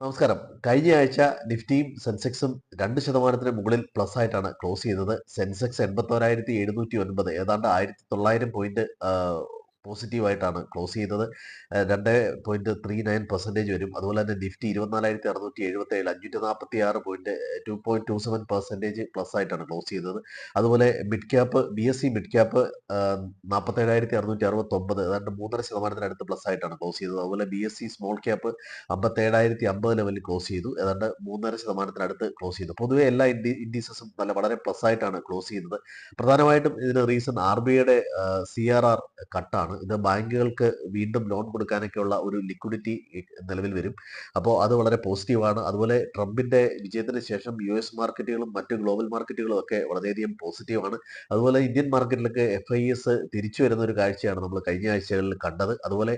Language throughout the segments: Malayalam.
നമസ്കാരം. കഴിഞ്ഞ ആഴ്ച നിഫ്റ്റിയും സെൻസെക്സും രണ്ട് ശതമാനത്തിന് മുകളിൽ പ്ലസ് ആയിട്ടാണ് ക്ലോസ് ചെയ്തത്. സെൻസെക്സ് എൺപത്തോരായിരത്തി എഴുന്നൂറ്റി ഒൻപത്. ഏതാണ്ട് ആയിരത്തി തൊള്ളായിരം പോയിന്റ് പോസിറ്റീവായിട്ടാണ് ക്ലോസ് ഏഹ് രണ്ട് പോയിന്റ് ത്രീ നയൻ പെർസെന്റേജ് വരും. അതുപോലെ തന്നെ നിഫ്റ്റി ഇരുപത്തിനാലായിരത്തി അറുന്നൂറ്റി എഴുപത്തി ഏഴ് അഞ്ഞൂറ്റി നാൽപ്പത്തി ആറ് point two point two seven percentage plus ആയിട്ടാണ് ക്ലോസ് ചെയ്തത് അതുപോലെ mid cap B S C mid cap നാൽപ്പത്തേഴായിരത്തി അറുന്നൂറ്റി അറുപത്തി ഒമ്പത് ഏതാണ്ട് മൂന്നര ശതമാനത്തിനടുത്ത് പ്ലസ് ആയിട്ടാണ് ക്ലോസ് ചെയ്തത് അതുപോലെ B S C small cap അമ്പത്തേഴായിരത്തി അമ്പത് ലെവലിൽ ക്ലോസ് ചെയ്തു. ഏതാണ്ട് മൂന്നര ശതമാനത്തിനടുത്ത് ക്ലോസ് ചെയ്തു. പൊതുവേ എല്ലാ ഇൻഡി ഇൻഡീസസും നല്ല വളരെ പ്ലസ് ആയിട്ടാണ് ക്ലോസ് ചെയ്യുന്നത്. പ്രധാനമായിട്ടും ഇതിന് റീസൺ ആർ ബി ഐയുടെ സി ആർ ആർ കട്ടാണ് ഇത് ബാങ്കുകൾക്ക് വീണ്ടും ലോൺ കൊടുക്കാനൊക്കെയുള്ള ഒരു ലിക്വിഡിറ്റി നിലവിൽ വരും. അപ്പോൾ അത് വളരെ പോസിറ്റീവാണ് അതുപോലെ ട്രംപിന്റെ വിജയത്തിന് ശേഷം യു എസ് മാർക്കറ്റുകളും മറ്റ് ഗ്ലോബൽ മാർക്കറ്റുകളും ഒക്കെ വളരെയധികം പോസിറ്റീവാണ് അതുപോലെ ഇന്ത്യൻ മാർക്കറ്റിലൊക്കെ എഫ് ഐ എസ് തിരിച്ചു വരുന്ന ഒരു കാഴ്ചയാണ് നമ്മൾ കഴിഞ്ഞ ആഴ്ചകളിൽ കണ്ടത്. അതുപോലെ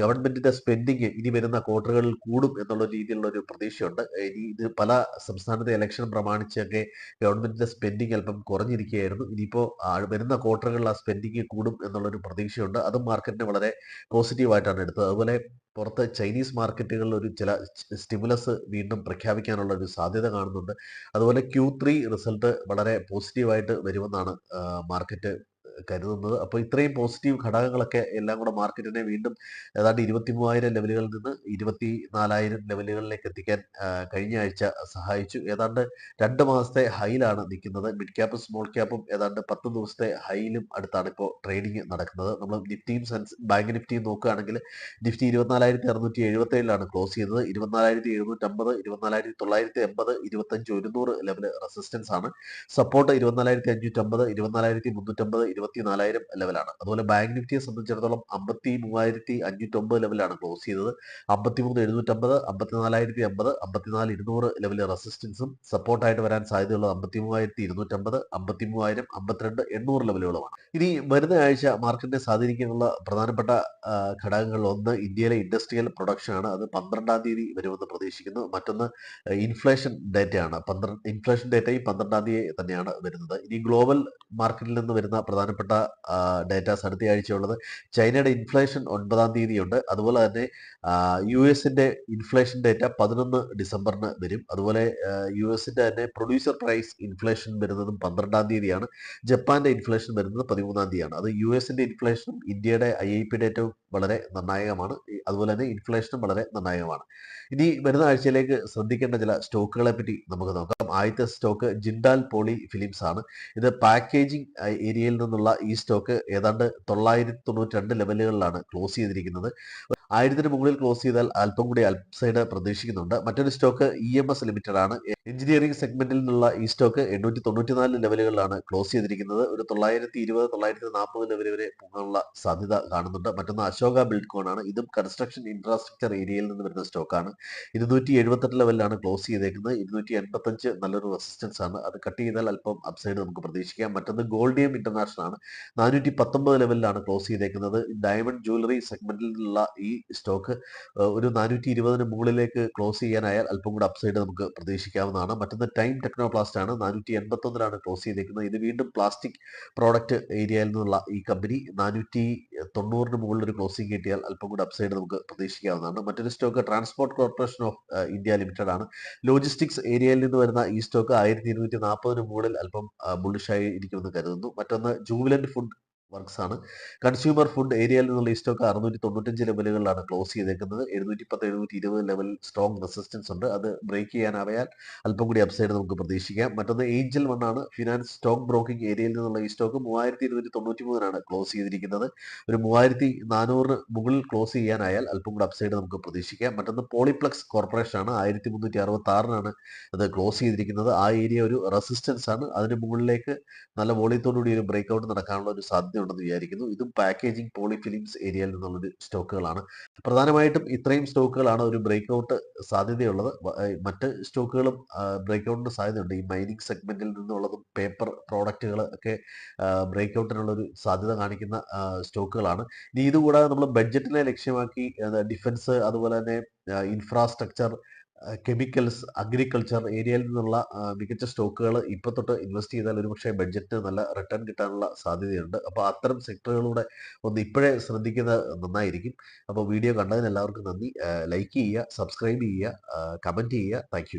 ഗവൺമെന്റിന്റെ സ്പെൻഡിങ് ഇനി വരുന്ന ക്വാർട്ടറുകളിൽ കൂടും എന്നുള്ള രീതിയിലുള്ള ഒരു പ്രതീക്ഷയുണ്ട്. ഇനി ഇത് പല സംസ്ഥാനത്തെ ഇലക്ഷൻ പ്രമാണിച്ചൊക്കെ ഗവൺമെന്റിന്റെ സ്പെൻഡിങ് അല്പം കുറഞ്ഞിരിക്കുകയായിരുന്നു. ഇനിയിപ്പോൾ വരുന്ന ക്വാർട്ടറുകളിൽ ആ സ്പെൻഡിങ് കൂടും എന്നുള്ളൊരു പ്രതീക്ഷയുണ്ട്. അതും മാർക്കറ്റിനെ വളരെ പോസിറ്റീവായിട്ടാണ് എടുത്തത്. അതുപോലെ പുറത്ത് ചൈനീസ് മാർക്കറ്റുകളിൽ ഒരു ചില സ്റ്റിമുലസ് വീണ്ടും പ്രഖ്യാപിക്കാനുള്ള ഒരു സാധ്യത കാണുന്നുണ്ട്. അതുപോലെ ക്യൂ ത്രീ റിസൾട്ട് വളരെ പോസിറ്റീവായിട്ട് വരുമെന്നാണ് മാർക്കറ്റ് കരുതുന്നത്. അപ്പോൾ ഇത്രയും പോസിറ്റീവ് ഘടകങ്ങളൊക്കെ എല്ലാം കൂടെ മാർക്കറ്റിനെ വീണ്ടും ഏതാണ്ട് ഇരുപത്തി മൂവായിരം ലെവലുകളിൽ നിന്ന് ഇരുപത്തി നാലായിരം ലെവലുകളിലേക്ക് എത്തിക്കാൻ കഴിഞ്ഞ ആഴ്ച സഹായിച്ചു. ഏതാണ്ട് രണ്ട് മാസത്തെ ഹൈയിലാണ് നിൽക്കുന്നത്. മിഡ് ക്യാപ്പും സ്മോൾ ക്യാപ്പും ഏതാണ്ട് പത്ത് ദിവസത്തെ ഹൈയിലും അടുത്താണ് ഇപ്പോൾ ട്രേഡിംഗ് നടക്കുന്നത്. നമ്മൾ നിഫ്റ്റിയും സെൻസ് ബാങ്ക് നിഫ്റ്റിയും നോക്കുകയാണെങ്കിൽ നിഫ്റ്റി ഇരുപത്തിനാലായിരത്തി അറുന്നൂറ്റി എഴുപത്തി ഏഴിലാണ് ക്ലോസ് ചെയ്തത്. ഇരുപത്തിനാലായിരത്തി എഴുന്നൂറ്റി അമ്പത് ഇരുപത്തിനാലായിരത്തി തൊള്ളായിരത്തി എൺപത് ഇരുപത്തഞ്ച് ഒരുന്നൂറ് ലെവൽ റെസിസ്റ്റൻസ് ആണ്. സപ്പോർട്ട് ഇരുപത്തിനാലായിരത്തി അഞ്ഞൂറ്റമ്പത് ഇരുപത്തിനാലായിരത്തി മുന്നൂറ്റമ്പത് ഇരുപത്തിനാലായിരം ലെവലാണ് അതുപോലെ ബാങ്ക് നിഫ്റ്റിയെ സംബന്ധിച്ചിടത്തോളം അമ്പത്തി മൂവായിരത്തി അഞ്ഞൂറ്റൊമ്പത് ലെവലാണ് ക്ലോസ് ചെയ്തത്. അമ്പത്തിമൂന്ന് എഴുന്നൂറ്റമ്പത് അമ്പത്തിനാലായിരത്തി അമ്പത് അമ്പത്തിനാല് ഇരുന്നൂറ് ലെവലിൽ റെസിസ്റ്റൻസും സപ്പോർട്ടായിട്ട് വരാൻ സാധ്യതയുള്ളത് അമ്പത്തി മൂവായിരത്തി ഇരുന്നൂറ്റമ്പത് അമ്പത്തി മൂവായിരം അമ്പത്തിരണ്ട് എണ്ണൂറ് ലെവലുകളുമാണ് ഇനി വരുന്ന ആഴ്ച മാർക്കറ്റിനെ സ്വാധീനിക്കാനുള്ള പ്രധാനപ്പെട്ട ഘടകങ്ങളിൽ ഒന്ന് ഇന്ത്യയിലെ ഇൻഡസ്ട്രിയൽ പ്രൊഡക്ഷൻ ആണ്. അത് പന്ത്രണ്ടാം തീയതി വരുമെന്ന് പ്രതീക്ഷിക്കുന്നു. മറ്റൊന്ന് ഇൻഫ്ലേഷൻ ഡേറ്റയാണ് പന്ത്രണ്ട് ഇൻഫ്ലേഷൻ ഡേറ്റയും പന്ത്രണ്ടാം തീയതി തന്നെയാണ് വരുന്നത്. ഇനി ഗ്ലോബൽ മാർക്കറ്റിൽ നിന്ന് വരുന്ന പ്രധാനപ്പെട്ട ഡേറ്റാസ് അടുത്ത ആഴ്ചയുള്ളത്. ചൈനയുടെ ഇൻഫ്ലേഷൻ ഒൻപതാം തീയതിയുണ്ട്. അതുപോലെ തന്നെ യു എസിന്റെ ഇൻഫ്ലേഷൻ ഡേറ്റ പതിനൊന്ന് ഡിസംബറിന് വരും. അതുപോലെ യു എസിന്റെ തന്നെ പ്രൊഡ്യൂസർ പ്രൈസ് ഇൻഫ്ലേഷൻ വരുന്നതും പന്ത്രണ്ടാം തീയതിയാണ്. ജപ്പാന്റെ ഇൻഫ്ലേഷൻ വരുന്നത് പതിമൂന്നാം തീയതിയാണ്. അത് യു എസിന്റെ ഇൻഫ്ലേഷനും ഇന്ത്യയുടെ ഐ ഐ പി ഡേറ്റവും വളരെ നിർണായകമാണ്. അതുപോലെ തന്നെ ഇൻഫ്ലേഷനും വളരെ നിർണായകമാണ്. ഇനി വരുന്ന ആഴ്ചയിലേക്ക് ശ്രദ്ധിക്കേണ്ട ചില സ്റ്റോക്കുകളെ പറ്റി നമുക്ക് നോക്കാം. ആദ്യത്തെ സ്റ്റോക്ക് ജിൻഡാൽ പോളി ഫിലിംസ് ആണ്. ഇത് പാക്കേജിംഗ് ഏരിയയിൽ നിന്നുള്ള ഈ സ്റ്റോക്ക് ഏതാണ്ട് തൊള്ളായിരത്തി തൊണ്ണൂറ്റി രണ്ട് ലെവലുകളിലാണ് ക്ലോസ് ചെയ്തിരിക്കുന്നത്. ആയിരത്തിന് മുകളിൽ ക്ലോസ് ചെയ്താൽ അല്പം കൂടി അപ്സൈഡ് പ്രതീക്ഷിക്കുന്നുണ്ട്. മറ്റൊരു stock E M S limited ആണ്. എഞ്ചിനീയറിംഗ് സെഗ്മെന്റിൽ നിന്നുള്ള ഈ സ്റ്റോക്ക് എണ്ണൂറ്റി തൊണ്ണൂറ്റിനാല് ലെവലുകളിലാണ് ക്ലോസ് ചെയ്തിരിക്കുന്നത്. ഒരു തൊള്ളായിരത്തി ഇരുപത് തൊള്ളായിരത്തി നാൽപ്പത് ലെവൽ വരെ പോകാനുള്ള സാധ്യത കാണുന്നുണ്ട്. മറ്റൊന്ന് അശോക ബിൽഡ്കോൺ ആണ്. ഇതും കൺസ്ട്രക്ഷൻ ഇൻഫ്രാസ്ട്രക്ചർ ഏരിയയിൽ നിന്ന് വരുന്ന സ്റ്റോക്കാണ് ഇരുന്നൂറ്റി എഴുപത്തെട്ട് ലെവലിലാണ് ക്ലോസ് ചെയ്തേക്കുന്നത്. ഇരുന്നൂറ്റി എൺപത്തഞ്ച് നല്ലൊരു റെസിസ്റ്റൻസ് ആണ്. അത് കട്ട് ചെയ്താൽ അല്പം അപ്സൈഡ് നമുക്ക് പ്രതീക്ഷിക്കാം. മറ്റൊന്ന് ഗോൾഡിയം ഇന്റർനാഷണൽ ആണ്. നാനൂറ്റി പത്തൊമ്പത് ലെവലിലാണ് ക്ലോസ് ചെയ്തേക്കുന്നത്. ഡയമണ്ട് ജ്വല്ലറി സെഗ്മെന്റിൽ നിന്നുള്ള ഈ സ്റ്റോക്ക് ഒരു നാനൂറ്റി ഇരുപതിന് മുകളിലേക്ക് ക്ലോസ് ചെയ്യാനായാൽ അല്പം കൂടെ അപ്സൈഡ് നമുക്ക് പ്രതീക്ഷിക്കാവുന്നതാണ്. മറ്റൊന്ന് ടൈം ടെക്നോപ്ലാസ്റ്റ് ആണ്. നാനൂറ്റി എൺപത്തൊന്നിലാണ് ക്ലോസ് ചെയ്തിരിക്കുന്നത് ഇത് വീണ്ടും പ്ലാസ്റ്റിക് പ്രോഡക്റ്റ് ഏരിയയിൽ നിന്നുള്ള ഈ കമ്പനി നാനൂറ്റി തൊണ്ണൂറിന് മുകളിൽ ഒരു ക്ലോസിംഗ് കിട്ടിയാൽ അല്പം കൂടെ അപ്സൈഡ് നമുക്ക് പ്രതീക്ഷിക്കാവുന്നതാണ്. മറ്റൊരു stock Transport Corporation of India limited ആണ്. ലോജിസ്റ്റിക്സ് ഏരിയയിൽ നിന്ന് വരുന്ന ഈ സ്റ്റോക്ക് ആയിരത്തി ഇരുന്നൂറ്റി നാൽപ്പതിന് മുകളിൽ അല്പം ബുള്ളിഷായി ഇരിക്കുമെന്ന് കരുതുന്നു. മറ്റൊന്ന് ജൂബിലന്റ് ഫുഡ് വർക്ക്സ് ആണ്. കൺസ്യൂമർ ഫുഡ് ഏരിയയിൽ നിന്നുള്ള ഈ സ്റ്റോക്ക് അറുന്നൂറ്റി തൊണ്ണൂറ്റഞ്ച് ലെവലുകളിലാണ് ക്ലോസ് ചെയ്തേക്കുന്നത്. എഴുന്നൂറ്റി പത്ത് എഴുന്നൂറ്റി ഇരുപത് ലെവൽ സ്ട്രോങ് റെസിസ്റ്റൻസ് ഉണ്ട്. അത് ബ്രേക്ക് ചെയ്യാനാവയാൽ അല്പം കൂടി അപ്സൈഡ് നമുക്ക് പ്രതീക്ഷിക്കാം. മറ്റൊന്ന് ഏഞ്ചൽ വൺ ആണ് ഫിനാൻസ് സ്റ്റോക്ക് ബ്രോക്കിംഗ് ഏരിയയിൽ നിന്നുള്ള ഈ സ്റ്റോക്ക് മൂവായിരത്തി ഇരുന്നൂറ്റി തൊണ്ണൂറ്റി മൂന്നിനാണ് ക്ലോസ് ചെയ്തിരിക്കുന്നത്. ഒരു മൂവായിരത്തി നാനൂറിന് മുകളിൽ ക്ലോസ് ചെയ്യാനായാൽ അല്പം കൂടി അപ്സൈഡ് നമുക്ക് പ്രതീക്ഷിക്കാം. മറ്റൊന്ന് പോളിപ്ലക്സ് കോർപ്പറേഷൻ ആണ് ആയിരത്തി മുന്നൂറ്റി അറുപത്തി ആറിനാണ് അത് ക്ലോസ് ചെയ്തിരിക്കുന്നത്. ആ ഏരിയ ഒരു റെസിസ്റ്റൻസ് ആണ്. അതിന് മുകളിലേക്ക് നല്ല വോളിയത്തോടുകൂടി ഒരു ബ്രേക്ക് ഔട്ട് നടക്കാനുള്ള ഒരു സാധ്യത ഉണ്ടെന്ന് വിചാരിക്കുന്നു. ഇതും പാക്കേജിംഗ് പോളിഫിലിംസ് ഏരിയയിൽ നിന്നുള്ളൊരു സ്റ്റോക്കുകളാണ്. പ്രധാനമായിട്ടും ഇത്രയും സ്റ്റോക്കുകളാണ് ഒരു ബ്രേക്ക് ഔട്ട് സാധ്യതയുള്ളത് മറ്റ് സ്റ്റോക്കുകളും ബ്രേക്ക് ഔട്ടിന് സാധ്യതയുണ്ട്. ഈ മൈനിങ് സെഗ്മെന്റിൽ നിന്നുള്ളതും പേപ്പർ പ്രോഡക്റ്റുകൾ ഒക്കെ ബ്രേക്ക് ഔട്ടിനുള്ള ഒരു സാധ്യത കാണിക്കുന്ന സ്റ്റോക്കുകളാണ്. ഇനി ഇതുകൂടാതെ നമ്മൾ ബഡ്ജറ്റിനെ ലക്ഷ്യമാക്കി ഡിഫൻസ് അതുപോലെ തന്നെ ഇൻഫ്രാസ്ട്രക്ചർ കെമിക്കൽസ് അഗ്രികൾച്ചർ ഏരിയയിൽ നിന്നുള്ള മികച്ച സ്റ്റോക്കുകൾ ഇപ്പം തൊട്ട് ഇൻവെസ്റ്റ് ചെയ്താൽ ഒരുപക്ഷെ ബഡ്ജറ്റ് നല്ല റിട്ടേൺ കിട്ടാനുള്ള സാധ്യതയുണ്ട്. അപ്പോൾ അത്തരം സെക്ടറുകളൂടെ ഒന്ന് ഇപ്പോഴേ ശ്രദ്ധിക്കുന്നത് നന്നായിരിക്കും. അപ്പോൾ വീഡിയോ കണ്ടതിന് എല്ലാവർക്കും നന്ദി. ലൈക്ക് ചെയ്യുക സബ്സ്ക്രൈബ് ചെയ്യുക കമന്റ് ചെയ്യുക. താങ്ക്